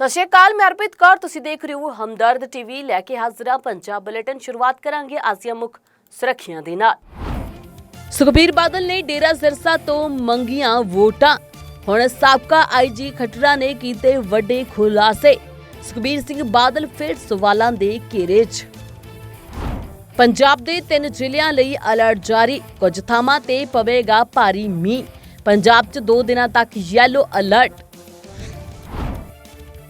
ਸਤਿ ਸ਼੍ਰੀ ਅਕਾਲ, ਮੈਂ ਅਰਪਿਤ ਕੌਰ। ਤੁਸੀਂ ਦੇਖ ਰਹੇ ਹੋ ਹਮਦਰਦ ਟੀਵੀ। ਲੈ ਕੇ ਹਾਜ਼ਰਾਂ ਪੰਜਾਬ ਬੁਲੇਟਿਨ। ਸ਼ੁਰੂਆਤ ਕਰਾਂਗੇ ਆਸੀਆ ਮੁਖ ਸੁਰੱਖਿਆ ਦੇ ਨਾਲ। ਸੁਖਬੀਰ ਬਾਦਲ ਨੇ ਡੇਰਾ ਸਿਰਸਾ ਤੋਂ ਮੰਗੀਆਂ ਵੋਟਾਂ। ਹੁਣ ਸਾਬਕਾ ਆਈਜੀ ਖਟੜਾ ਨੇ ਕੀਤੇ ਵੱਡੇ ਖੁਲਾਸੇ। ਸੁਖਬੀਰ ਸਿੰਘ ਬਾਦਲ ਫਿਰ ਸਵਾਲਾਂ ਦੇ ਘੇਰੇ 'ਚ। ਪੰਜਾਬ ਦੇ ਤਿੰਨ ਜ਼ਿਲ੍ਹਿਆਂ ਲਈ ਅਲਰਟ ਜਾਰੀ। ਕੁਝ ਥਾਵਾਂ ਤੇ ਪਵੇਗਾ ਭਾਰੀ ਮੀਂਹ। ਪੰਜਾਬ 'ਚ 2 ਦਿਨਾਂ ਤੱਕ ਯੈਲੋ ਅਲਰਟ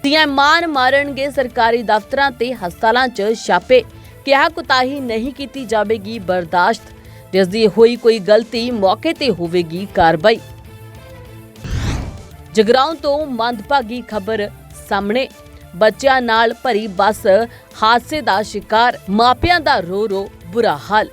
ਦੀਆਂ ਮਾਨ ਮਾਰਨਗੇ ਸਰਕਾਰੀ ਦਫ਼ਤਰਾਂ ਤੇ ਹਸਪਤਾਲਾਂ 'ਚ ਛਾਪੇ। ਕਿਹਾ ਕੁਤਾਹੀ ਨਹੀਂ ਕੀਤੀ ਜਾਵੇਗੀ, ਬਰਦਾਸ਼ਤ। ਜਿਸ ਦੀ ਹੋਈ ਕੋਈ ਗਲਤੀ ਮੌਕੇ ਤੇ ਹੋਵੇਗੀ ਕਾਰਵਾਈ। ਜਗਰਾਉਂ ਤੋਂ ਮੰਦਭਾਗੀ ਖਬਰ ਸਾਹਮਣੇ। ਬੱਚਿਆਂ ਨਾਲ ਭਰੀ ਬੱਸ ਹਾਦਸੇ ਦਾ ਸ਼ਿਕਾਰ, ਮਾਪਿਆਂ ਦਾ ਰੋ ਰੋ ਬੁਰਾ ਹਾਲ।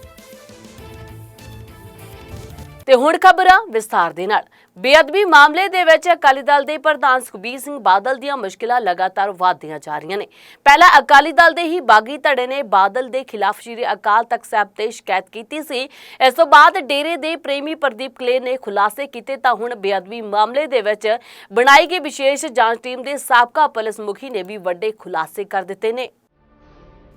ਤੇ ਹੁਣ ਖਬਰਾਂ ਵਿਸਥਾਰ ਦੇ ਨਾਲ। ਬੇਅਦਬੀ ਮਾਮਲੇ ਦੇ ਵਿੱਚ ਅਕਾਲੀ ਦਲ ਦੇ ਪ੍ਰਧਾਨ ਸੁਖਬੀਰ ਸਿੰਘ ਬਾਦਲ ਦੀਆਂ ਮੁਸ਼ਕਿਲਾਂ ਲਗਾਤਾਰ ਵਧਦੀਆਂ ਜਾ ਰਹੀਆਂ ਨੇ। ਪਹਿਲਾਂ ਅਕਾਲੀ ਦਲ ਦੇ ਹੀ ਬਾਗੀ ਧੜੇ ਨੇ ਬਾਦਲ ਦੇ ਖਿਲਾਫ ਸ਼੍ਰੀ ਅਕਾਲ ਤਖਤ ਸਾਹਿਬ ਤੇ ਸ਼ਿਕਾਇਤ ਕੀਤੀ ਸੀ। ਇਸ ਤੋਂ ਬਾਅਦ ਡੇਰੇ ਦੇ ਪ੍ਰੇਮੀ ਪ੍ਰਦੀਪ ਕਲੇ ਨੇ ਖੁਲਾਸੇ ਕੀਤੇ ਤਾਂ ਹੁਣ ਬੇਅਦਬੀ ਮਾਮਲੇ ਦੇ ਵਿੱਚ ਬਣਾਈ ਗਈ ਵਿਸ਼ੇਸ਼ ਜਾਂਚ ਟੀਮ ਦੇ ਸਾਬਕਾ ਪੁਲਿਸ ਮੁਖੀ ਨੇ ਵੀ ਵੱਡੇ ਖੁਲਾਸੇ ਕਰ ਦਿੱਤੇ ਨੇ।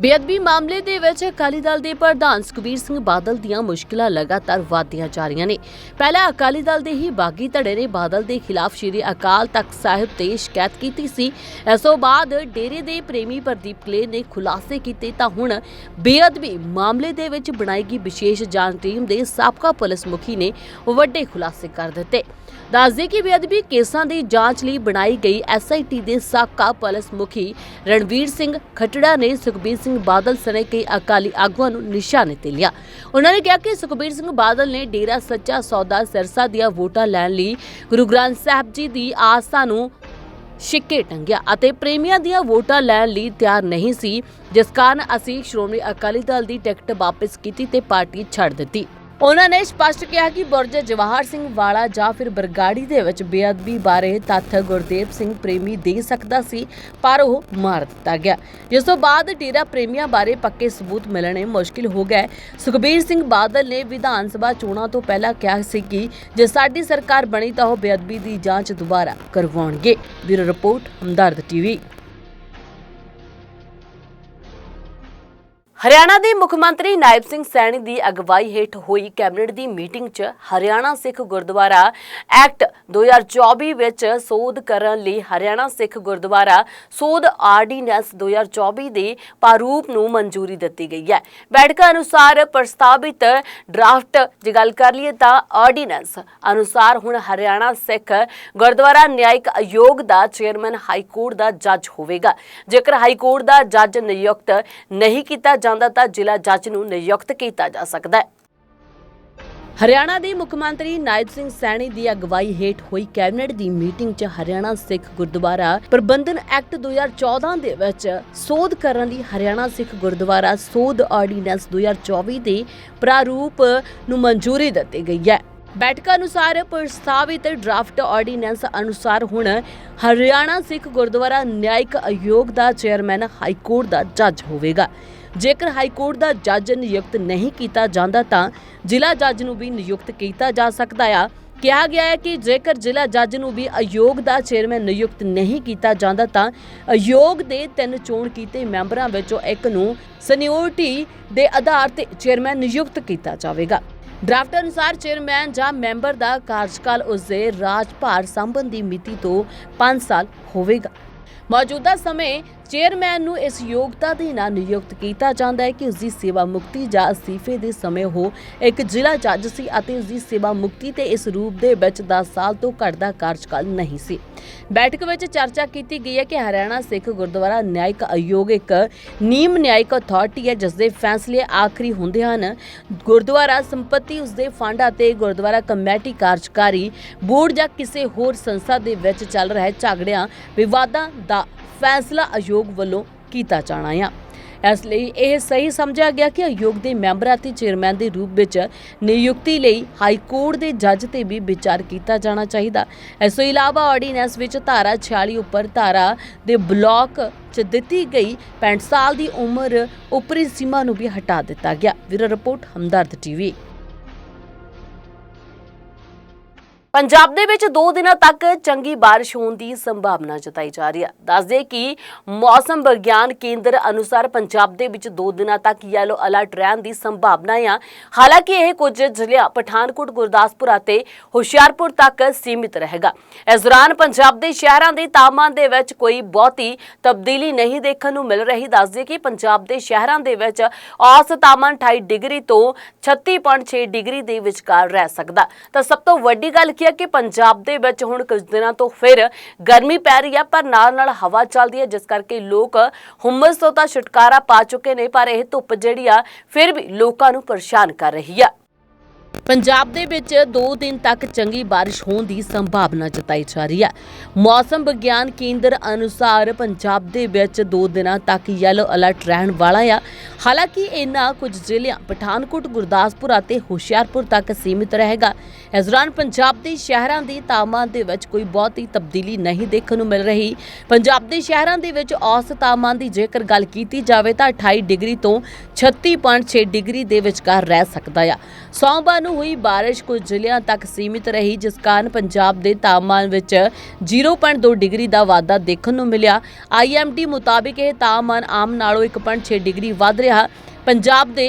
ਬੇਅਦਬੀ ਮਾਮਲੇ ਦੇ ਵਿੱਚ ਅਕਾਲੀ ਦਲ ਦੇ ਪ੍ਰਧਾਨ ਸੁਖਬੀਰ ਸਿੰਘ ਬਾਦਲ ਦੀਆਂ ਮੁਸ਼ਕਲਾਂ ਲਗਾਤਾਰ ਵਧਦੀਆਂ ਜਾ ਰਹੀਆਂ ਨੇ। ਪਹਿਲਾਂ ਅਕਾਲੀ ਦਲ ਦੇ ਹੀ ਬਾਗੀ ਧੜੇ ਨੇ ਬਾਦਲ ਦੇ ਖਿਲਾਫ ਸ਼੍ਰੀ ਅਕਾਲ ਤਖਤ ਸਾਹਿਬ ਤੇ ਸ਼ਿਕਾਇਤ ਕੀਤੀ ਸੀ। ਇਸ ਤੋਂ ਬਾਅਦ ਡੇਰੇ ਦੇ ਪ੍ਰੇਮੀ ਪ੍ਰਦੀਪ ਕਲੇ ਨੇ ਖੁਲਾਸੇ ਕੀਤੇ ਤਾਂ ਹੁਣ ਬੇਅਦਬੀ ਮਾਮਲੇ ਦੇ ਵਿੱਚ ਬਣਾਈ ਗਈ ਵਿਸ਼ੇਸ਼ ਜਾਂਚ ਟੀਮ ਦੇ ਸਾਬਕਾ ਪੁਲਿਸ ਮੁਖੀ ਨੇ ਵੱਡੇ ਖੁਲਾਸੇ ਕਰ ਦਿੱਤੇ। ਦੱਸਦੇ ਕਿ ਬੇਅਦਬੀ ਕੇਸਾਂ ਦੀ ਜਾਂਚ ਲਈ ਬਣਾਈ ਗਈ ਐਸਆਈਟੀ ਦੇ ਸਾਬਕਾ ਪੁਲਿਸ ਮੁਖੀ ਰਣਵੀਰ ਸਿੰਘ ਖੱਟੜਾ ਨੇ ਸੁਖਬੀਰ ਸਿੰਘ ਬਾਦਲ ਸਣੇ ਕਈ ਅਕਾਲੀ ਆਗੂਆਂ ਨੂੰ ਨਿਸ਼ਾਨੇ ਤੇ ਲਿਆ। ਉਹਨਾਂ ਨੇ ਕਿਹਾ ਕਿ ਸੁਖਬੀਰ ਸਿੰਘ ਬਾਦਲ ਨੇ ਡੇਰਾ ਸੱਚਾ ਸੌਦਾ ਸਿਰਸਾ ਦੀਆਂ ਵੋਟਾਂ ਲੈਣ ਲਈ ਗੁਰੂ ਗ੍ਰੰਥ ਸਾਹਿਬ ਜੀ ਦੀ ਆਸਥਾ ਨੂੰ ਛਿੱਕੇ ਟੰਗਿਆ ਅਤੇ ਪ੍ਰੇਮੀਆਂ ਦੀਆਂ ਵੋਟਾਂ ਲੈਣ ਲਈ ਤਿਆਰ ਨਹੀਂ ਸੀ, ਜਿਸ ਕਾਰਨ ਅਸੀਂ ਸ਼੍ਰੋਮਣੀ ਅਕਾਲੀ ਦਲ ਦੀ ਟਿਕਟ ਵਾਪਸ ਕੀਤੀ ਤੇ ਪਾਰਟੀ ਛੱਡ ਦਿੱਤੀ। ਉਹਨਾਂ ਨੇ ਸਪਸ਼ਟ ਕਿਹਾ ਕਿ ਬੁਰਜ ਜਵਾਹਰ ਸਿੰਘ ਵਾਲਾ ਜਾਂ ਫਿਰ ਬਰਗਾੜੀ ਦੇ ਵਿੱਚ ਬੇਅਦਬੀ ਬਾਰੇ ਤੱਥ ਗੁਰਦੇਵ ਸਿੰਘ ਪ੍ਰੇਮੀ ਦੇ ਸਕਦਾ ਸੀ, ਪਰ ਉਹ ਮਾਰ ਦਿੱਤਾ ਗਿਆ। ਜਿਸ ਤੋਂ ਬਾਅਦ ਡੇਰਾ ਪ੍ਰੇਮੀਆਂ ਬਾਰੇ ਪੱਕੇ ਸਬੂਤ ਮਿਲਣੇ ਮੁਸ਼ਕਿਲ ਹੋ ਗਏ। ਸੁਖਬੀਰ ਸਿੰਘ ਬਾਦਲ ਨੇ ਵਿਧਾਨ ਸਭਾ ਚੋਣਾਂ ਤੋਂ ਪਹਿਲਾਂ ਕਿਹਾ ਸੀ ਕਿ ਜੇ ਸਾਡੀ ਸਰਕਾਰ ਬਣੀ ਤਾਂ ਉਹ ਬੇਅਦਬੀ ਦੀ ਜਾਂਚ ਦੁਬਾਰਾ ਕਰਵਾਉਣਗੇ। Bureau report Hamdard TV. Haryana ਦੇ ਮੁੱਖ ਮੰਤਰੀ ਨਾਇਬ ਸਿੰਘ ਸੈਣੀ ਦੀ ਅਗਵਾਈ ਹੇਠ ਹੋਈ ਕੈਬਨਿਟ ਦੀ ਮੀਟਿੰਗ 'ਚ ਹਰਿਆਣਾ ਸਿੱਖ ਗੁਰਦੁਆਰਾ ਐਕਟ 2024 ਵਿੱਚ ਸੋਧ ਕਰਨ ਲਈ ਹਰਿਆਣਾ ਸਿੱਖ ਗੁਰਦੁਆਰਾ ਸੋਧ ਆਰਡੀਨੈਂਸ 2024 ਦੇ ਪ੍ਰਾਰੂਪ ਨੂੰ ਮਨਜ਼ੂਰੀ ਦਿੱਤੀ ਗਈ ਹੈ। ਬੈਠਕ ਅਨੁਸਾਰ ਪ੍ਰਸਤਾਵਿਤ ਡਰਾਫਟ ਜੇ ਗੱਲ ਕਰ ਲਈਏ ਤਾਂ ਆਰਡੀਨੈਂਸ ਅਨੁਸਾਰ ਹੁਣ ਹਰਿਆਣਾ ਸਿੱਖ ਗੁਰਦੁਆਰਾ ਨਿਆਇਕ ਆਯੋਗ ਦਾ ਚੇਅਰਮੈਨ ਹਾਈ ਕੋਰਟ ਦਾ ਜੱਜ ਹੋਵੇਗਾ। ਜੇਕਰ ਹਾਈ ਕੋਰਟ ਦਾ ਜੱਜ ਨਿਯੁਕਤ ਨਹੀਂ ਕੀਤਾ ਜਾਂਦਾ ਤਾਂ ਜ਼ਿਲ੍ਹਾ ਜੱਜ ਨੂੰ ਨਿਯੁਕਤ ਕੀਤਾ ਜਾ ਸਕਦਾ ਹੈ। ਹਰਿਆਣਾ ਦੇ ਮੁੱਖ ਮੰਤਰੀ ਨਾਇਬ ਸਿੰਘ ਸੈਣੀ ਦੀ ਅਗਵਾਈ ਹੇਠ ਹੋਈ ਕੈਬਨਿਟ ਦੀ ਮੀਟਿੰਗ 'ਚ ਹਰਿਆਣਾ ਸਿੱਖ ਗੁਰਦੁਆਰਾ ਪ੍ਰਬੰਧਨ ਐਕਟ 2014 ਦੇ ਵਿੱਚ ਸੋਧ ਕਰਨ ਲਈ ਹਰਿਆਣਾ ਸਿੱਖ ਗੁਰਦੁਆਰਾ ਸੋਧ ਆਰਡੀਨੈਂਸ 2024 ਦੇ ਪ੍ਰਾਰੂਪ ਨੂੰ ਮਨਜ਼ੂਰੀ ਦਿੱਤੀ ਗਈ ਹੈ। ਬੈਠਕ ਅਨੁਸਾਰ ਪ੍ਰਸਤਾਵਿਤ ਡਰਾਫਟ ਆਰਡੀਨੈਂਸ ਅਨੁਸਾਰ ਹੁਣ ਹਰਿਆਣਾ ਸਿੱਖ ਗੁਰਦੁਆਰਾ ਨਿਆਇਕ ਆਯੋਗ ਦਾ ਚੇਅਰਮੈਨ ਹਾਈ ਕੋਰਟ ਦਾ ਜੱਜ ਹੋਵੇਗਾ। ਜੇਕਰ ਹਾਈ ਕੋਰਟ ਦਾ ਜੱਜ ਨਿਯੁਕਤ ਨਹੀਂ ਕੀਤਾ ਜਾਂਦਾ ਤਾਂ ਜ਼ਿਲ੍ਹਾ ਜੱਜ ਨੂੰ ਵੀ ਨਿਯੁਕਤ ਕੀਤਾ ਜਾ ਸਕਦਾ ਆ। ਕਿਹਾ ਗਿਆ ਹੈ ਕਿ ਜੇਕਰ ਜ਼ਿਲ੍ਹਾ ਜੱਜ ਨੂੰ ਵੀ ਆਯੋਗ ਦਾ ਚੇਅਰਮੈਨ ਨਿਯੁਕਤ ਨਹੀਂ ਕੀਤਾ ਜਾਂਦਾ ਤਾਂ ਆਯੋਗ ਦੇ ਤਿੰਨ ਚੋਣ ਕੀਤੇ ਮੈਂਬਰਾਂ ਵਿੱਚੋਂ ਇੱਕ ਨੂੰ ਸੀਨੀਅਰਟੀ ਦੇ ਆਧਾਰ ਤੇ ਚੇਅਰਮੈਨ ਨਿਯੁਕਤ ਕੀਤਾ ਜਾਵੇਗਾ। ਡਰਾਫਟ ਅਨੁਸਾਰ ਚੇਅਰਮੈਨ ਜਾਂ ਮੈਂਬਰ ਦਾ ਕਾਰਜਕਾਲ ਉਸਦੇ ਰਾਜਭਾਰ ਸੰਬੰਧ ਦੀ ਮਿਤੀ ਤੋਂ 5 ਸਾਲ ਹੋਵੇਗਾ। ਮੌਜੂਦਾ ਸਮੇਂ ਚੇਅਰਮੈਨ ਨੂੰ ਇਸ ਯੋਗਤਾ ਦੇ ਨਾਲ ਨਿਯੁਕਤ ਕੀਤਾ ਜਾਂਦਾ ਹੈ ਕਿ ਉਸ ਦੀ ਸੇਵਾ ਮੁਕਤੀ ਜਾਂ ਅਸਤੀਫੇ ਦੇ ਸਮੇਂ ਉਹ ਇੱਕ ਜ਼ਿਲ੍ਹਾ ਜੱਜ ਸੀ ਅਤੇ ਉਸ ਦੀ ਸੇਵਾ ਮੁਕਤੀ ਤੇ ਇਸ ਰੂਪ ਦੇ ਵਿੱਚ 10 ਸਾਲ ਤੋਂ ਘੱਟ ਦਾ ਕਾਰਜਕਾਲ ਨਹੀਂ ਸੀ। ਬੈਠਕ ਵਿੱਚ ਚਰਚਾ ਕੀਤੀ ਗਈ ਹੈ ਕਿ ਹਰਿਆਣਾ ਸਿੱਖ ਗੁਰਦੁਆਰਾ ਨਿਆਇਕ ਆਯੋਗ ਇੱਕ ਨੀਮ ਨਿਆਇਕ ਅਥਾਰਟੀ ਹੈ, ਜਿਸ ਦੇ ਫੈਸਲੇ ਆਖਰੀ ਹੁੰਦੇ ਹਨ। ਗੁਰਦੁਆਰਾ ਸੰਪਤੀ, ਉਸ ਦੇ ਫੰਡ ਅਤੇ ਗੁਰਦੁਆਰਾ ਕਮੇਟੀ ਕਾਰਜਕਾਰੀ ਬੋਰਡ ਜਾਂ ਕਿਸੇ ਹੋਰ ਸੰਸਥਾ ਦੇ ਵਿੱਚ ਚੱਲ ਰਹੇ ਝਗੜਿਆਂ, ਵਿਵਾਦਾਂ ਦਾ ਫੈਸਲਾ ਆਯੋਗ ਵੱਲੋਂ ਕੀਤਾ ਜਾਣਾ ਆ। ਇਸ ਲਈ ਇਹ ਸਹੀ ਸਮਝਿਆ ਗਿਆ ਕਿ ਆਯੋਗ ਦੇ ਮੈਂਬਰਾਂ ਅਤੇ ਚੇਅਰਮੈਨ ਦੇ ਰੂਪ ਵਿੱਚ ਨਿਯੁਕਤੀ ਲਈ ਹਾਈ ਕੋਰਟ ਦੇ ਜੱਜ ਤੇ ਵੀ ਵਿਚਾਰ ਕੀਤਾ ਜਾਣਾ ਚਾਹੀਦਾ। ਇਸ ਤੋਂ ਇਲਾਵਾ ਆਰਡੀਨੈਂਸ ਵਿੱਚ ਧਾਰਾ 46 ਉੱਪਰ ਧਾਰਾ ਦੇ ਬਲਾਕ 'ਚ ਦਿੱਤੀ ਗਈ 65 ਸਾਲ ਦੀ ਉਮਰ ਉਪਰੀ ਸੀਮਾ ਨੂੰ ਵੀ ਹਟਾ ਦਿੱਤਾ ਗਿਆ। ਵੀਰੋ ਰਿਪੋਰਟ, ਹਮਦਰਦ ਟੀਵੀ। ਪੰਜਾਬ ਦੇ ਵਿੱਚ 2 ਦਿਨਾਂ ਤੱਕ ਚੰਗੀ ਬਾਰਿਸ਼ ਹੋਣ ਦੀ ਸੰਭਾਵਨਾ ਜਤਾਈ ਜਾ ਰਹੀ ਹੈ। ਦੱਸਦੇ ਕਿ ਮੌਸਮ ਵਿਗਿਆਨ ਕੇਂਦਰ ਅਨੁਸਾਰ ਪੰਜਾਬ ਦੇ ਵਿੱਚ 2 ਦਿਨਾਂ ਤੱਕ ਯੈਲੋ ਅਲਰਟ ਰਹਿਣ ਦੀ ਸੰਭਾਵਨਾ ਹੈ ਹਾਲਾਂਕਿ ਇਹ ਕੁਝ ਜ਼ਿਲ੍ਹਿਆਂ ਪਠਾਨਕੋਟ, ਗੁਰਦਾਸਪੁਰ ਅਤੇ ਹੁਸ਼ਿਆਰਪੁਰ ਤੱਕ ਸੀਮਿਤ ਰਹੇਗਾ। ਇਸ ਦੌਰਾਨ ਪੰਜਾਬ ਦੇ ਸ਼ਹਿਰਾਂ ਦੇ ਤਾਪਮਾਨ ਦੇ ਵਿੱਚ ਕੋਈ ਬਹੁਤੀ ਤਬਦੀਲੀ ਨਹੀਂ ਦੇਖਣ ਨੂੰ ਮਿਲ ਰਹੀ। ਦੱਸਦੇ ਕਿ ਪੰਜਾਬ ਦੇ ਸ਼ਹਿਰਾਂ ਦੇ ਵਿੱਚ ਔਸਤ ਤਾਪਮਾਨ 28 ਡਿਗਰੀ ਤੋਂ 36.6 ਡਿਗਰੀ ਦੇ ਵਿਚਕਾਰ ਰਹਿ ਸਕਦਾ। ਤਾਂ ਸਭ ਤੋਂ ਵੱਡੀ ਗੱਲ ਕੀ ਹੈ ਕਿ ਪੰਜਾਬ ਦੇ ਵਿੱਚ ਹੁਣ ਕੁਝ ਦਿਨਾਂ ਤੋਂ ਫਿਰ ਗਰਮੀ ਪੈ ਰਹੀ ਹੈ ਪਰ ਨਾਲ ਨਾਲ ਹਵਾ ਚੱਲਦੀ ਹੈ ਜਿਸ ਕਰਕੇ ਲੋਕ ਹੁਮਸ ਤੋਂ ਤਾਂ ਛੁਟਕਾਰਾ ਪਾ ਚੁੱਕੇ ਨੇ, ਪਰ ਇਹ ਧੁੱਪ ਜਿਹੜੀ ਆ, ਫਿਰ ਵੀ ਲੋਕਾਂ ਨੂੰ ਪਰੇਸ਼ਾਨ ਕਰ ਰਹੀ ਆ। ਪੰਜਾਬ ਦੇ ਵਿੱਚ 2 ਦਿਨ ਤੱਕ ਚੰਗੀ ਬਾਰਿਸ਼ ਹੋਣ ਦੀ ਸੰਭਾਵਨਾ ਜਤਾਈ ਜਾ ਰਹੀ ਹੈ। ਮੌਸਮ ਵਿਗਿਆਨ ਕੇਂਦਰ ਅਨੁਸਾਰ ਪੰਜਾਬ ਦੇ ਵਿੱਚ 2 ਦਿਨਾਂ ਤੱਕ ਯੈਲੋ ਅਲਰਟ ਰਹਿਣ ਵਾਲਾ ਆ। ਹਾਲਾਂਕਿ ਇਹਨਾਂ ਕੁਝ ਜ਼ਿਲ੍ਹਿਆਂ ਪਠਾਨਕੋਟ, ਗੁਰਦਾਸਪੁਰ ਅਤੇ ਹੁਸ਼ਿਆਰਪੁਰ ਤੱਕ ਸੀਮਿਤ ਰਹੇਗਾ। ਇਸ ਦੌਰਾਨ ਪੰਜਾਬ ਦੇ ਸ਼ਹਿਰਾਂ ਦੇ ਤਾਪਮਾਨ ਦੇ ਵਿੱਚ ਕੋਈ ਬਹੁਤੀ ਤਬਦੀਲੀ ਨਹੀਂ ਦੇਖਣ ਨੂੰ ਮਿਲ ਰਹੀ। ਪੰਜਾਬ ਦੇ ਸ਼ਹਿਰਾਂ ਦੇ ਵਿੱਚ ਔਸਤ ਤਾਪਮਾਨ ਦੀ ਜੇਕਰ ਗੱਲ ਕੀਤੀ ਜਾਵੇ ਤਾਂ 28 ਡਿਗਰੀ ਤੋਂ 36.6 ਡਿਗਰੀ ਦੇ ਵਿਚਕਾਰ ਰਹਿ ਸਕਦਾ ਆ। ਸੋਮਵਾਰ ਨੂੰ ਹੋਈ ਬਾਰਿਸ਼, ਕੁਝ ਜ਼ਿਲ੍ਹਿਆਂ ਤੱਕ ਸੀਮਿਤ ਰਹੀ, ਜਿਸ ਕਾਰਨ ਪੰਜਾਬ ਦੇ ਤਾਪਮਾਨ ਵਿੱਚ 0.2 ਡਿਗਰੀ ਦਾ ਵਾਧਾ ਦੇਖਣ ਨੂੰ ਮਿਲਿਆ। ਆਈਐਮਡੀ ਮੁਤਾਬਿਕ ਇਹ ਤਾਪਮਾਨ ਆਮ ਨਾਲੋਂ 1.6 ਡਿਗਰੀ ਵੱਧ ਰਿਹਾ। ਪੰਜਾਬ ਦੇ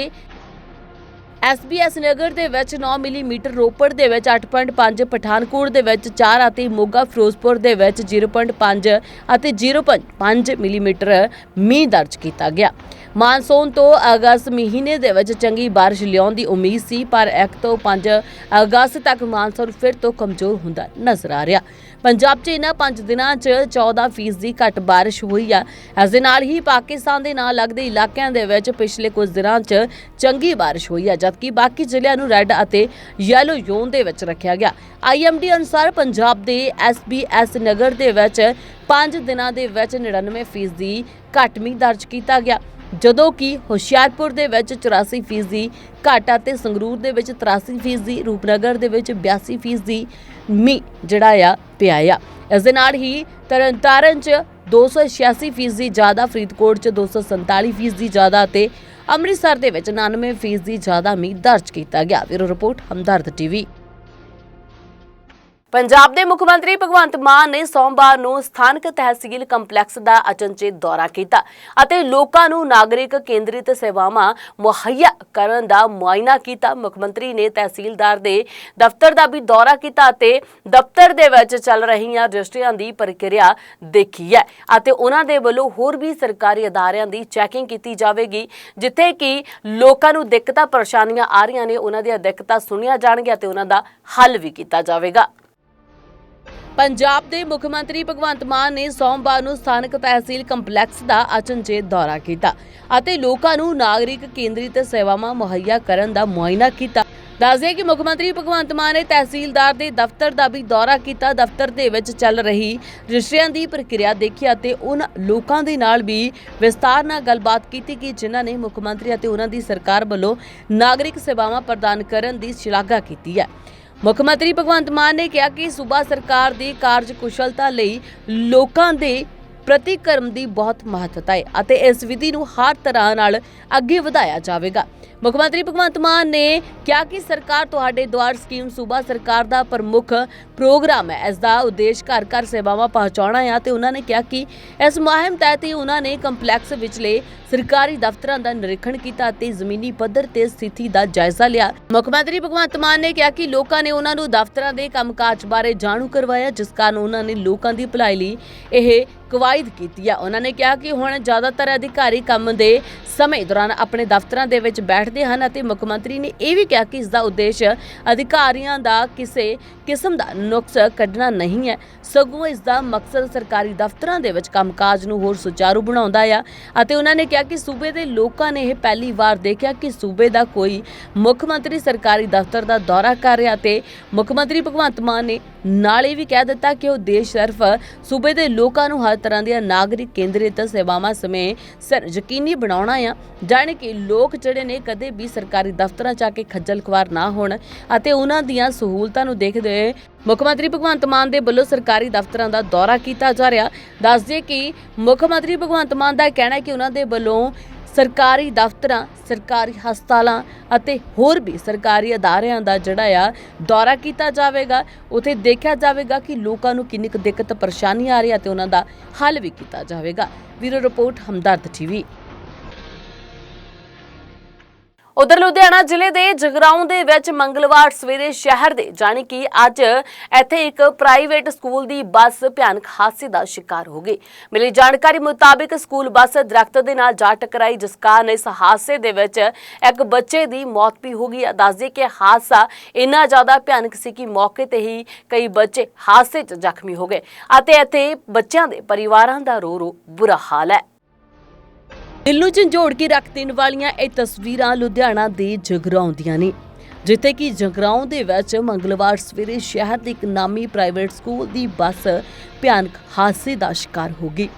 ਐਸਬੀਐਸ ਨਗਰ ਦੇ ਵਿੱਚ 9 ਮਿਲੀਮੀਟਰ ਰੋਪੜ ਦੇ ਵਿੱਚ 8.5 ਪਠਾਨਕੋਟ ਦੇ ਵਿੱਚ 4 ਅਤੇ ਮੋਗਾ ਫਿਰੋਜ਼ਪੁਰ ਦੇ ਵਿੱਚ 0.5 ਅਤੇ 0.5 ਮਿਲੀਮੀਟਰ ਮੀਂਹ ਦਰਜ ਕੀਤਾ ਗਿਆ। ਮਾਨਸੂਨ ਤੋਂ ਅਗਸਤ ਮਹੀਨੇ ਦੇ ਵਿੱਚ ਚੰਗੀ ਬਾਰਿਸ਼ ਲਿਆਉਣ ਦੀ ਉਮੀਦ ਸੀ, ਪਰ 1 ਤੋਂ 5 ਅਗਸਤ ਤੱਕ ਮਾਨਸੂਨ ਫਿਰ ਤੋਂ ਕਮਜ਼ੋਰ ਹੁੰਦਾ ਨਜ਼ਰ ਆ ਰਿਹਾ। ਪੰਜਾਬ 'ਚ ਇਹਨਾਂ 5 ਦਿਨਾਂ 'ਚ 14 ਫੀਸਦੀ ਘੱਟ ਬਾਰਿਸ਼ ਹੋਈ ਆ। ਇਸ ਦੇ ਨਾਲ ਹੀ ਪਾਕਿਸਤਾਨ ਦੇ ਨਾਲ ਲੱਗਦੇ ਇਲਾਕਿਆਂ ਦੇ ਵਿੱਚ ਪਿਛਲੇ ਕੁਝ ਦਿਨਾਂ 'ਚ ਚੰਗੀ ਬਾਰਿਸ਼ ਹੋਈ ਆ, ਜਦਕਿ ਬਾਕੀ ਜ਼ਿਲ੍ਹਿਆਂ ਨੂੰ ਰੈੱਡ ਅਤੇ ਯੈਲੋ ਜ਼ੋਨ ਦੇ ਵਿੱਚ ਰੱਖਿਆ ਗਿਆ। ਆਈਐਮਡੀ ਅਨੁਸਾਰ ਪੰਜਾਬ ਦੇ ਐਸਬੀਐਸ ਨਗਰ ਦੇ ਵਿੱਚ 5 ਦਿਨਾਂ ਦੇ ਵਿੱਚ 99 ਫੀਸਦੀ ਘੱਟ ਮੀਂਹ ਦਰਜ ਕੀਤਾ ਗਿਆ। ਜਦੋਂ ਕਿ ਹੁਸ਼ਿਆਰਪੁਰ ਦੇ ਵਿੱਚ 84 ਫੀਸਦੀ ਘੱਟ ਅਤੇ ਸੰਗਰੂਰ ਦੇ ਵਿੱਚ 83 ਫੀਸਦੀ, ਰੂਪਨਗਰ ਦੇ ਵਿੱਚ 82 ਫੀਸਦੀ ਮੀਂਹ ਜਿਹੜਾ ਆ ਪਿਆ ਆ। ਇਸ ਦੇ ਨਾਲ ਹੀ ਤਰਨਤਾਰਨ 'ਚ 286 ਫੀਸਦੀ ਜ਼ਿਆਦਾ, ਫਰੀਦਕੋਟ 'ਚ 247 ਫੀਸਦੀ ਜ਼ਿਆਦਾ ਅਤੇ ਅੰਮ੍ਰਿਤਸਰ ਦੇ ਵਿੱਚ 99 ਫੀਸਦੀ ਜ਼ਿਆਦਾ ਮੀਂਹ ਦਰਜ ਕੀਤਾ ਗਿਆ। ਵੀਰੋ ਰਿਪੋਰਟ, ਹਮਦਰਦ ਟੀਵੀ। ਪੰਜਾਬ ਦੇ ਮੁੱਖ ਮੰਤਰੀ ਭਗਵੰਤ ਮਾਨ ਨੇ ਸੋਮਵਾਰ ਨੂੰ ਸਥਾਨਕ ਤਹਿਸੀਲ ਕੰਪਲੈਕਸ ਦਾ ਅਚਨਚੇਤ ਦੌਰਾ ਕੀਤਾ ਅਤੇ ਲੋਕਾਂ ਨੂੰ ਨਾਗਰਿਕ ਕੇਂਦਰਿਤ ਸੇਵਾਵਾਂ ਮੁਹੱਈਆ ਕਰਨ ਦਾ ਮੁਆਇਨਾ ਕੀਤਾ। ਮੁੱਖ ਮੰਤਰੀ ਨੇ ਤਹਿਸੀਲਦਾਰ ਦੇ ਦਫ਼ਤਰ ਦਾ ਵੀ ਦੌਰਾ ਕੀਤਾ ਅਤੇ ਦਫ਼ਤਰ ਦੇ ਵਿੱਚ ਚੱਲ ਰਹੀਆਂ ਰਜਿਸਟਰੀਆਂ ਦੀ ਪ੍ਰਕਿਰਿਆ ਦੇਖੀ ਹੈ ਅਤੇ ਉਹਨਾਂ ਦੇ ਵੱਲੋਂ ਹੋਰ ਵੀ ਸਰਕਾਰੀ ਅਦਾਰਿਆਂ ਦੀ ਚੈਕਿੰਗ ਕੀਤੀ ਜਾਵੇਗੀ, ਜਿੱਥੇ ਕਿ ਲੋਕਾਂ ਨੂੰ ਦਿੱਕਤਾਂ, ਪਰੇਸ਼ਾਨੀਆਂ ਆ ਰਹੀਆਂ ਨੇ, ਉਹਨਾਂ ਦੀਆਂ ਦਿੱਕਤਾਂ ਸੁਣੀਆਂ ਜਾਣਗੀਆਂ ਤੇ ਉਹਨਾਂ ਦਾ ਹੱਲ ਵੀ ਕੀਤਾ ਜਾਵੇਗਾ। ਪੰਜਾਬ ਦੇ ਮੁੱਖ ਮੰਤਰੀ ਭਗਵੰਤ ਮਾਨ ਨੇ ਸੋਮਵਾਰ ਨੂੰ ਸਥਾਨਕ ਤਹਿਸੀਲ ਕੰਪਲੈਕਸ ਦਾ ਅਚਨਚੇਤ ਦੌਰਾ ਕੀਤਾ ਅਤੇ ਲੋਕਾਂ ਨੂੰ ਨਾਗਰਿਕ ਕੇਂਦਰਿਤ ਸੇਵਾਵਾਂ ਮੁਹੱਈਆ ਕਰਨ ਦਾ ਮੁਆਇਨਾ ਕੀਤਾ। ਦੱਸਦੇ ਕਿ ਮੁੱਖ ਮੰਤਰੀ ਭਗਵੰਤ ਮਾਨ ਨੇ ਤਹਿਸੀਲਦਾਰ ਦੇ ਦਫ਼ਤਰ ਦਾ ਵੀ ਦੌਰਾ ਕੀਤਾ। ਦਫ਼ਤਰ ਦੇ ਵਿੱਚ ਚੱਲ ਰਹੀ ਰਜਿਸਟਰੀਆਂ ਦੀ ਪ੍ਰਕਿਰਿਆ ਦੇਖੀ ਅਤੇ ਉਹਨਾਂ ਲੋਕਾਂ ਦੇ ਨਾਲ ਵੀ ਵਿਸਤਾਰ ਨਾਲ ਗੱਲਬਾਤ ਕੀਤੀ ਕਿ ਜਿਨ੍ਹਾਂ ਨੇ ਮੁੱਖ ਮੰਤਰੀ ਅਤੇ ਉਹਨਾਂ ਦੀ ਸਰਕਾਰ ਵੱਲੋਂ ਨਾਗਰਿਕ ਸੇਵਾਵਾਂ ਪ੍ਰਦਾਨ ਕਰਨ ਦੀ ਸ਼ਲਾਘਾ ਕੀਤੀ ਹੈ। ਮੁੱਖ ਮੰਤਰੀ ਭਗਵੰਤ ਮਾਨ ਨੇ ਕਿਹਾ ਕਿ ਸੂਬਾ ਸਰਕਾਰ ਦੀ ਕਾਰਜਕੁਸ਼ਲਤਾ ਲਈ ਲੋਕਾਂ ਦੇ ਪ੍ਰਤੀਕਰਮ ਦੀ ਬਹੁਤ ਮਹੱਤਤਾ ਹੈ ਅਤੇ ਇਸ ਵਿਧੀ ਨੂੰ ਹਰ ਤਰ੍ਹਾਂ ਨਾਲ ਅੱਗੇ ਵਧਾਇਆ ਜਾਵੇਗਾ। ਮੁੱਖ ਮੰਤਰੀ ਭਗਵੰਤ ਮਾਨ ਨੇ ਕਿਹਾ ਕਿ ਸਰਕਾਰ ਤੁਹਾਡੇ ਦੁਆਰ ਸਕੀਮ ਸੂਬਾ ਸਰਕਾਰ ਦਾ ਪ੍ਰਮੁੱਖ ਪ੍ਰੋਗਰਾਮ ਹੈ ਇਸ ਦਾ ਉਦੇਸ਼ ਘਰ ਘਰ ਸੇਵਾਵਾਂ ਪਹੁੰਚਾਉਣਾ ਹੈ ਤੇ ਉਹਨਾਂ ਨੇ ਕਿਹਾ ਕਿ ਇਸ ਮੁਹਿੰਮ ਤਹਿਤ ਹੀ ਉਹਨਾਂ ਨੇ ਕੰਪਲੈਕਸ ਵਿਚਲੇ ਸਰਕਾਰੀ ਦਫ਼ਤਰਾਂ ਦਾ ਨਿਰੀਖਣ ਕੀਤਾ ਅਤੇ ਜ਼ਮੀਨੀ ਪੱਧਰ ਤੇ ਸਥਿਤੀ ਦਾ ਜਾਇਜ਼ਾ ਲਿਆ। ਮੁੱਖ ਮੰਤਰੀ ਭਗਵੰਤ ਮਾਨ ਨੇ ਕਿਹਾ ਕਿ ਲੋਕਾਂ ਨੇ ਉਹਨਾਂ ਨੂੰ ਦਫ਼ਤਰਾਂ ਦੇ ਕੰਮਕਾਜ ਬਾਰੇ ਜਾਣੂ ਕਰਵਾਇਆ, ਜਿਸ ਕਾਰਨ ਉਹਨਾਂ ਨੇ ਲੋਕਾਂ ਦੀ ਭਲਾਈ ਲਈ ਇਹ ਕਵਾਇਦ ਕੀਤੀ ਹੈ ਉਹਨਾਂ ਨੇ ਕਿਹਾ ਕਿ ਹੁਣ ਜ਼ਿਆਦਾਤਰ ਅਧਿਕਾਰੀ ਕੰਮ ਦੇ ਸਮੇਂ ਦੌਰਾਨ ਆਪਣੇ ਦਫ਼ਤਰਾਂ ਦੇ ਵਿੱਚ ਬੈਠਦੇ ਹਨ ਅਤੇ ਮੁੱਖ ਮੰਤਰੀ ਨੇ ਇਹ ਵੀ ਕਿਹਾ ਕਿ ਇਸ ਦਾ ਉਦੇਸ਼ ਅਧਿਕਾਰੀਆਂ ਦਾ ਕਿਸੇ ਕਿਸਮ ਦਾ ਨੁਕਸ ਕੱਢਣਾ ਨਹੀਂ ਹੈ। ਸਗੋਂ ਇਸ ਦਾ ਮਕਸਦ ਸਰਕਾਰੀ ਦਫ਼ਤਰਾਂ ਦੇ ਵਿੱਚ ਕੰਮਕਾਜ ਨੂੰ ਹੋਰ ਸੁਚਾਰੂ ਬਣਾਉਂਦਾ ਆ ਅਤੇ ਉਹਨਾਂ ਨੇ ਕਿਹਾ ਕਿ ਸੂਬੇ ਦੇ ਲੋਕਾਂ ਨੇ ਇਹ ਪਹਿਲੀ ਵਾਰ ਦੇਖਿਆ ਕਿ ਸੂਬੇ ਦਾ ਕੋਈ ਮੁੱਖ ਮੰਤਰੀ ਸਰਕਾਰੀ ਦਫ਼ਤਰ ਦਾ ਦੌਰਾ ਕਰ ਰਿਹਾ ਤੇ ਮੁੱਖ ਮੰਤਰੀ ਭਗਵੰਤ ਮਾਨ ਨੇ ਨਾਲ ਇਹ ਵੀ ਕਹਿ ਦਿੱਤਾ ਕਿ ਉਹ ਦੇਸ਼ ਸਿਰਫ ਸੂਬੇ ਦੇ ਲੋਕਾਂ ਨੂੰ ਹਰ ਤਰ੍ਹਾਂ ਦੀਆਂ ਨਾਗਰਿਕ ਕੇਂਦਰਿਤ ਸੇਵਾਵਾਂ ਸਮੇਂ ਸਰ ਯਕੀਨੀ ਬਣਾਉਣਾ ਆ। ਜਾਣੇ ਕਿ ਲੋਕ ਜਿਹੜੇ ਨੇ ਕਦੇ ਵੀ ਸਰਕਾਰੀ ਦਫ਼ਤਰਾਂ 'ਚ ਆ ਕੇ ਖੱਜਲ ਖੁਆਰ ਨਾ ਹੋਣ ਅਤੇ ਉਹਨਾਂ ਦੀਆਂ ਸਹੂਲਤਾਂ ਨੂੰ ਦੇਖਦੇ ਹੋਏ ਮੁੱਖ ਮੰਤਰੀ ਭਗਵੰਤ ਮਾਨ ਦੇ ਵੱਲੋਂ ਸਰਕਾਰੀ ਦਫ਼ਤਰਾਂ ਦਾ ਦੌਰਾ ਕੀਤਾ ਜਾ ਰਿਹਾ। ਦੱਸਦੇ ਕਿ ਮੁੱਖ ਮੰਤਰੀ ਭਗਵੰਤ ਮਾਨ ਦਾ ਕਹਿਣਾ ਹੈ ਕਿ ਉਹਨਾਂ ਦੇ ਵੱਲੋਂ ਸਰਕਾਰੀ ਦਫ਼ਤਰਾਂ, ਸਰਕਾਰੀ ਹਸਪਤਾਲਾਂ ਅਤੇ ਹੋਰ ਵੀ ਸਰਕਾਰੀ ਅਦਾਰਿਆਂ ਦਾ ਜਿਹੜਾ ਆ ਦੌਰਾ ਕੀਤਾ ਜਾਵੇਗਾ। ਉਥੇ ਦੇਖਿਆ ਜਾਵੇਗਾ ਕਿ ਲੋਕਾਂ ਨੂੰ ਕਿੰਨੀ ਕੁ ਦਿੱਕਤ, ਪਰੇਸ਼ਾਨੀ ਆ ਰਹੀ ਹੈ ਤੇ ਉਹਨਾਂ ਦਾ ਹੱਲ ਵੀ ਕੀਤਾ ਜਾਵੇਗਾ। ਵੀਰੋ ਰਿਪੋਰਟ, ਹਮਦਰਦ ਟੀਵੀ ਉਧਰ ਲੁਧਿਆਣਾ ਜ਼ਿਲ੍ਹੇ ਦੇ ਜਗਰਾਉਂ ਦੇ ਵਿੱਚ ਮੰਗਲਵਾਰ ਸਵੇਰੇ ਸ਼ਹਿਰ ਦੇ, ਜਾਣੀ ਕਿ ਅੱਜ ਇੱਥੇ ਇੱਕ ਪ੍ਰਾਈਵੇਟ ਸਕੂਲ ਦੀ ਬੱਸ ਭਿਆਨਕ ਹਾਦਸੇ ਦਾ ਸ਼ਿਕਾਰ ਹੋ ਗਈ। ਮਿਲੀ ਜਾਣਕਾਰੀ ਮੁਤਾਬਿਕ ਸਕੂਲ ਬੱਸ ਦਰਖਤ ਦੇ ਨਾਲ ਜਾ ਟਕਰਾਈ, ਜਿਸ ਕਾਰਨ ਇਸ ਹਾਦਸੇ ਦੇ ਵਿੱਚ ਇੱਕ ਬੱਚੇ ਦੀ ਮੌਤ ਵੀ ਹੋ ਗਈ। ਹੈ ਦੱਸਦੇ ਕਿ ਹਾਦਸਾ ਇੰਨਾ ਜ਼ਿਆਦਾ ਭਿਆਨਕ ਸੀ ਕਿ ਮੌਕੇ ਤੇ ਹੀ ਕਈ ਬੱਚੇ ਹਾਦਸੇ 'ਚ ਜ਼ਖਮੀ ਹੋ ਗਏ ਅਤੇ ਇੱਥੇ ਬੱਚਿਆਂ ਦੇ ਪਰਿਵਾਰਾਂ ਦਾ ਰੋ ਰੋ ਬੁਰਾ ਹਾਲ ਹੈ। ਦਿਲ ਨੂੰ ਝੰਜੋੜ ਕੇ ਰੱਖ ਦੇਣ ਵਾਲੀਆਂ ਇਹ ਤਸਵੀਰਾਂ ਲੁਧਿਆਣਾ ਦੇ ਜਗਰਾਉਂ ਦੀਆਂ ਨੇ, ਜਿੱਥੇ ਕਿ ਜਗਰਾਉਂ ਦੇ ਵਿੱਚ ਮੰਗਲਵਾਰ ਸਵੇਰੇ ਸ਼ਹਿਰ ਦੇ ਇੱਕ ਨਾਮੀ ਪ੍ਰਾਈਵੇਟ ਸਕੂਲ ਦੀ ਬੱਸ ਭਿਆਨਕ ਹਾਦਸੇ ਦਾ ਸ਼ਿਕਾਰ ਹੋ ਗਈ।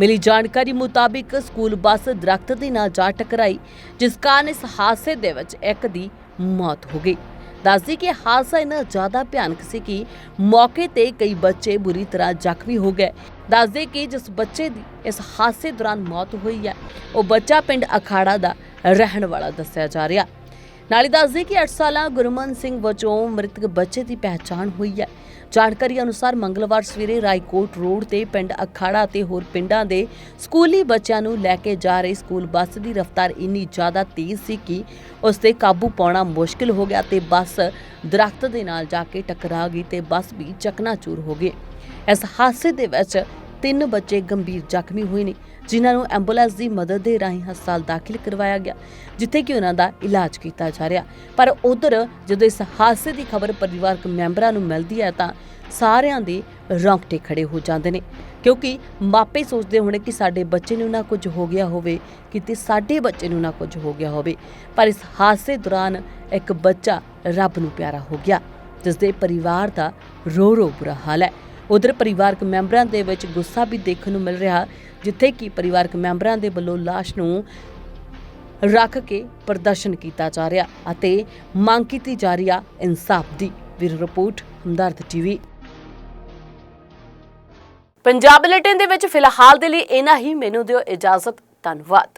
ਮਿਲੀ ਜਾਣਕਾਰੀ ਮੁਤਾਬਿਕ ਸਕੂਲ ਬੱਸ ਦਰਖਤ ਦੇ ਨਾਲ ਜਾ ਟਕਰਾਈ, ਜਿਸ ਕਾਰਨ ਇਸ ਹਾਦਸੇ ਦੇ ਵਿੱਚ ਇੱਕ ਦੀ ਮੌਤ ਹੋ ਗਈ। ਦੱਸਦੀ ਕਿ ਹਾਦਸਾ ਇੰਨਾ ਜ਼ਿਆਦਾ ਭਿਆਨਕ ਸੀ ਕਿ ਮੌਕੇ ਤੇ ਕਈ ਬੱਚੇ ਬੁਰੀ ਤਰ੍ਹਾਂ ਜ਼ਖਮੀ ਹੋ ਗਏ। ਦੱਸਦੇ ਕਿ ਜਿਸ ਬੱਚੇ ਦੀ ਇਸ ਹਾਦਸੇ ਦੌਰਾਨ ਮੌਤ ਹੋਈ ਹੈ, ਉਹ ਬੱਚਾ ਪਿੰਡ ਅਖਾੜਾ ਦਾ ਰਹਿਣ ਵਾਲਾ ਦੱਸਿਆ ਜਾ ਰਿਹਾ। ਨਾਲੇ ਦੱਸਦੇ ਕਿ 8 ਸਾਲਾ ਗੁਰਮਨ ਸਿੰਘ ਵਜੋਂ ਮ੍ਰਿਤਕ ਬੱਚੇ ਦੀ ਪਹਿਚਾਣ ਹੋਈ ਹੈ। ਜਾਣਕਾਰੀ ਅਨੁਸਾਰ ਮੰਗਲਵਾਰ ਸਵੇਰੇ ਰਾਏਕੋਟ ਰੋਡ ਤੇ ਪਿੰਡ ਅਖਾੜਾ ਤੇ ਹੋਰ ਪਿੰਡਾਂ ਦੇ ਸਕੂਲੀ ਬੱਚਿਆਂ ਨੂੰ ਲੈ ਕੇ ਜਾ ਰਹੀ ਸਕੂਲ ਬੱਸ ਦੀ ਰਫ਼ਤਾਰ ਇੰਨੀ ਜ਼ਿਆਦਾ ਤੇਜ਼ ਸੀ ਕਿ ਉਸ ਤੇ ਕਾਬੂ ਪਾਉਣਾ ਮੁਸ਼ਕਿਲ ਹੋ ਗਿਆ ਤੇ ਬੱਸ ਦਰਖਤ ਦੇ ਨਾਲ ਜਾ ਕੇ ਟਕਰਾ ਗਈ ਤੇ ਬੱਸ ਵੀ ਚਕਨਾਚੂਰ ਹੋ ਗਈ। ਇਸ ਹਾਦਸੇ ਦੇ ਵਿੱਚ ਤਿੰਨ ਬੱਚੇ ਗੰਭੀਰ ਜ਼ਖਮੀ ਹੋਏ ਨੇ, ਜਿਨ੍ਹਾਂ ਨੂੰ ਐਂਬੂਲੈਂਸ ਦੀ ਮਦਦ ਦੇ ਰਾਹੀਂ ਹਸਪਤਾਲ ਦਾਖਲ ਕਰਵਾਇਆ ਗਿਆ, ਜਿੱਥੇ ਕਿ ਉਹਨਾਂ ਦਾ ਇਲਾਜ ਕੀਤਾ ਜਾ ਰਿਹਾ। ਪਰ ਉਧਰ ਜਦੋਂ ਇਸ ਹਾਦਸੇ ਦੀ ਖਬਰ ਪਰਿਵਾਰਕ ਮੈਂਬਰਾਂ ਨੂੰ ਮਿਲਦੀ ਹੈ ਤਾਂ ਸਾਰਿਆਂ ਦੇ ਰੌਂਗਟੇ ਖੜੇ ਹੋ ਜਾਂਦੇ ਨੇ, ਕਿਉਂਕਿ ਮਾਪੇ ਸੋਚਦੇ ਹੋਣੇ ਕਿ ਸਾਡੇ ਬੱਚੇ ਨੂੰ ਨਾ ਕੁਝ ਹੋ ਗਿਆ ਹੋਵੇ, ਕਿਤੇ ਸਾਡੇ ਬੱਚੇ ਨੂੰ ਨਾ ਕੁਝ ਹੋ ਗਿਆ ਹੋਵੇ। ਪਰ ਇਸ ਹਾਦਸੇ ਦੌਰਾਨ ਇੱਕ ਬੱਚਾ ਰੱਬ ਨੂੰ ਪਿਆਰਾ ਹੋ ਗਿਆ ਜਿਸ ਦੇ ਪਰਿਵਾਰ ਦਾ ਰੋ ਰੋ ਬੁਰਾ ਹਾਲ ਹੈ। ਉਧਰ ਪਰਿਵਾਰਕ ਮੈਂਬਰਾਂ ਦੇ ਵਿੱਚ ਗੁੱਸਾ ਵੀ ਦੇਖਣ ਨੂੰ ਮਿਲ ਰਿਹਾ, ਜਿੱਥੇ ਕਿ ਪਰਿਵਾਰਕ ਮੈਂਬਰਾਂ ਦੇ ਵੱਲੋਂ ਲਾਸ਼ ਨੂੰ ਰੱਖ ਕੇ ਪ੍ਰਦਰਸ਼ਨ ਕੀਤਾ ਜਾ ਰਿਹਾ ਅਤੇ ਮੰਗ ਕੀਤੀ ਜਾ ਰਹੀ ਆ ਇਨਸਾਫ ਦੀ। ਵੀਰ report, Hamdard TV. Punjab bulletin ਦੇ ਵਿੱਚ ਫਿਲਹਾਲ ਦੇ ਲਈ ਇਨਾ ਹੀ। ਮੈਨੂੰ ਦਿਓ ਇਜਾਜ਼ਤ। ਧੰਨਵਾਦ।